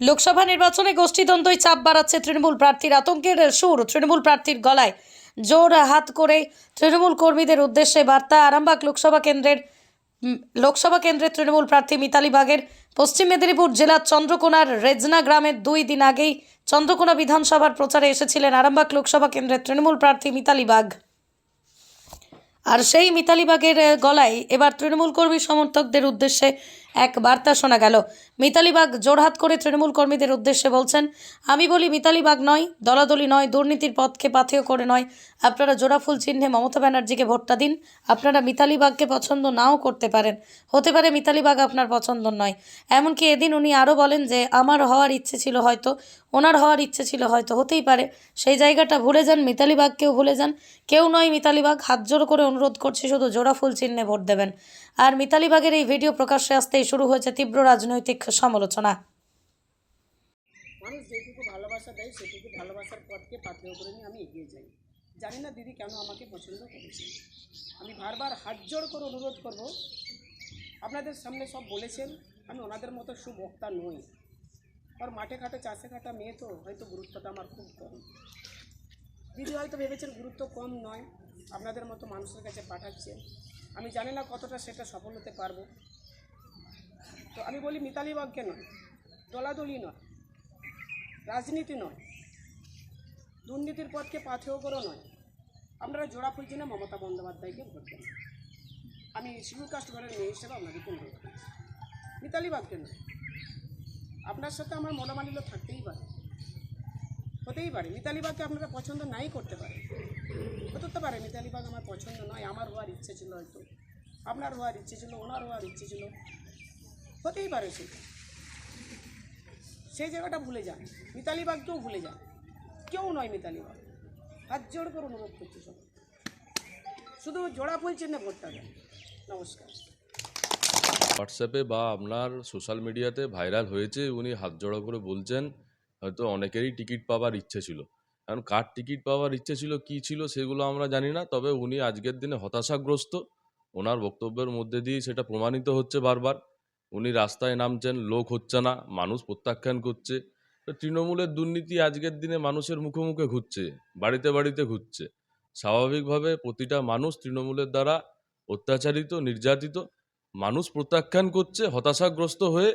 লোকসভা নির্বাচনে গোষ্ঠীদ্বন্দ্বই চাপ বাড়াচ্ছে তৃণমূল প্রার্থীর আতঙ্কের সুর। তৃণমূল প্রার্থীর গলায় জোর হাত করে তৃণমূল কর্মীদের উদ্দেশ্যে বার্তা। আরামবাগ লোকসভা কেন্দ্রের লোকসভা কেন্দ্রের তৃণমূল প্রার্থী মিতালি বাগের পশ্চিম মেদিনীপুর জেলার চন্দ্রকোনার রেজনা গ্রামের দুই দিন আগেই চন্দ্রকোনা বিধানসভার প্রচারে এসেছিলেন আরামবাগ লোকসভা কেন্দ্রের তৃণমূল প্রার্থী মিতালি বাগ। আর সেই মিতালি বাগের গলায় এবার তৃণমূল কর্মী সমর্থকদের উদ্দেশ্যে এক বার্তা শোনা গেল। মিতালি বাগ জোরহাত করে তৃণমূল কর্মীদের উদ্দেশ্যে বলছেন, আমি বলি মিতালি বাগ নয়, দলাদলি নয়, দুর্নীতির পথকে পাথেয় করে নয়। আপনারা জোড়াফুল চিহ্নে মমতা ব্যানার্জিকে ভোটটা দিন। আপনারা মিতালি বাগকে পছন্দ নাও করতে পারেন। হতে পারে মিতালি বাগ আপনার পছন্দ নয়। এমনকি এদিন উনি আরও বলেন যে, আমার হওয়ার ইচ্ছে ছিল হয়তো, ওনার হওয়ার ইচ্ছে ছিল হয়তো, হতেই পারে। সেই জায়গাটা ভুলে যান, মিতালি বাগকেও ভুলে যান। কেউ নয় মিতালি বাগ, হাত জোর করে অনুরোধ করছি শুধু জোড়া ফুল চিহ্নে ভোট দেবেন। আর মিতালি বাগের এই ভিডিও প্রকাশ্যে আসতেই শুরু হয়েছে তীব্র রাজনৈতিক সমালোচনা। মানুষ যেটুকু ভালোবাসা দেয়, সেটুকু ভালোবাসার পথকে পাথেয় করে নিয়ে আমি এগিয়ে যাই। জানি না দিদি কেন আমাকে পছন্দ করেছে। আমি বারবার হাত জোড় করে অনুরোধ করব, আপনাদের সামনে সব বলেছেন, আমি ওনাদের মতো সুবক্তা নই। আর মাঠে ঘাটে, চাষে ঘাটা মেয়ে তো, হয়তো গুরুত্বটা আমার খুব কম। দিদি হয়তো ভেবেছেন গুরুত্ব কম নয়, আপনাদের মতো মানুষের কাছে পাঠাচ্ছেন। আমি জানি না কতটা সেটা সফল হতে পারব। তো আমি বলি মিতালি বাগকে নয়, দলাদলি নয়, রাজনীতি নয়, দুর্নীতির পথকে পাথেয় করো নয়। আপনারা জোড়া ফুলছি না মমতা বন্দ্যোপাধ্যায়কে ভোট দেন। আমি শিডিউল কাস্ট ঘরের মেয়ে হিসেবে আপনাকে অনুরোধ মিতালি বাগকে নয়, আপনার সাথে আমার মনোমালিন্য থাকতেই পারে, হতেই পারে। মিতালি বাগকে আপনারা পছন্দ নাই করতে পারে, হতে পারে। মিতালি বাগ আমার পছন্দ নয়, আমার হওয়ার ইচ্ছে ছিল হয়তো, আপনার হওয়ার ইচ্ছে ছিল, ওনার হওয়ার ইচ্ছে ছিল। হতেই পারে সেটা সেই জায়গাটা ভুলে যান মিতালি বাগকেও ভুলে যান কেউ নয় মিতালি বাগ। হাত জোড় করে অনুরোধ করছি সব শুধু জোড়া ফুল চিহ্নে ভোটটা দেন নমস্কার। হোয়াটসঅ্যাপে বা আপনার সোশ্যাল মিডিয়াতে ভাইরাল হয়েছে, উনি হাত জড়ো করে বলছেন, হয়তো অনেকেরই টিকিট পাওয়ার ইচ্ছে ছিল। কারণ কার টিকিট পাওয়ার ইচ্ছে ছিল, কি ছিল সেগুলো আমরা জানি না, তবে উনি আজকের দিনে হতাশাগ্রস্ত। ওনার বক্তব্যের মধ্যে দিয়ে সেটা প্রমাণিত হচ্ছে বারবার। উনি রাস্তায় নামছেন, লোক হচ্ছে না, মানুষ প্রত্যাখ্যান করছে। তো তৃণমূলের দুর্নীতি আজকের দিনে মানুষের মুখে মুখে ঘুরছে, বাড়িতে বাড়িতে ঘুরছে। স্বাভাবিকভাবে প্রতিটা মানুষ তৃণমূলের দ্বারা অত্যাচারিত, নির্যাতিত, মানুষ প্রত্যাখ্যান করছে, হতাশাগ্রস্ত হয়ে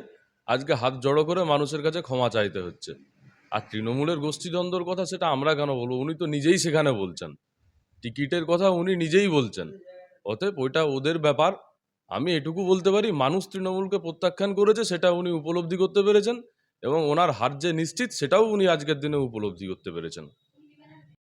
আজকে হাত জড়ো করে মানুষের কাছে ক্ষমা চাইতে হচ্ছে। আর তৃণমূলের গোষ্ঠীদ্বন্দ্বর কথা সেটা আমরা কেন বলব? উনি তো নিজেই সেখানে বলছেন। টিকিটের কথা উনি নিজেই বলছেন। অতএব ওইটা ওদের ব্যাপার। আমি এটুকু বলতে পারি, মানুষ তৃণমূলকে প্রত্যাখ্যান করেছে, সেটা উনি উপলব্ধি করতে পেরেছেন এবং ওনার হার যে নিশ্চিত, সেটাও উনি আজকের দিনে উপলব্ধি করতে পেরেছেন।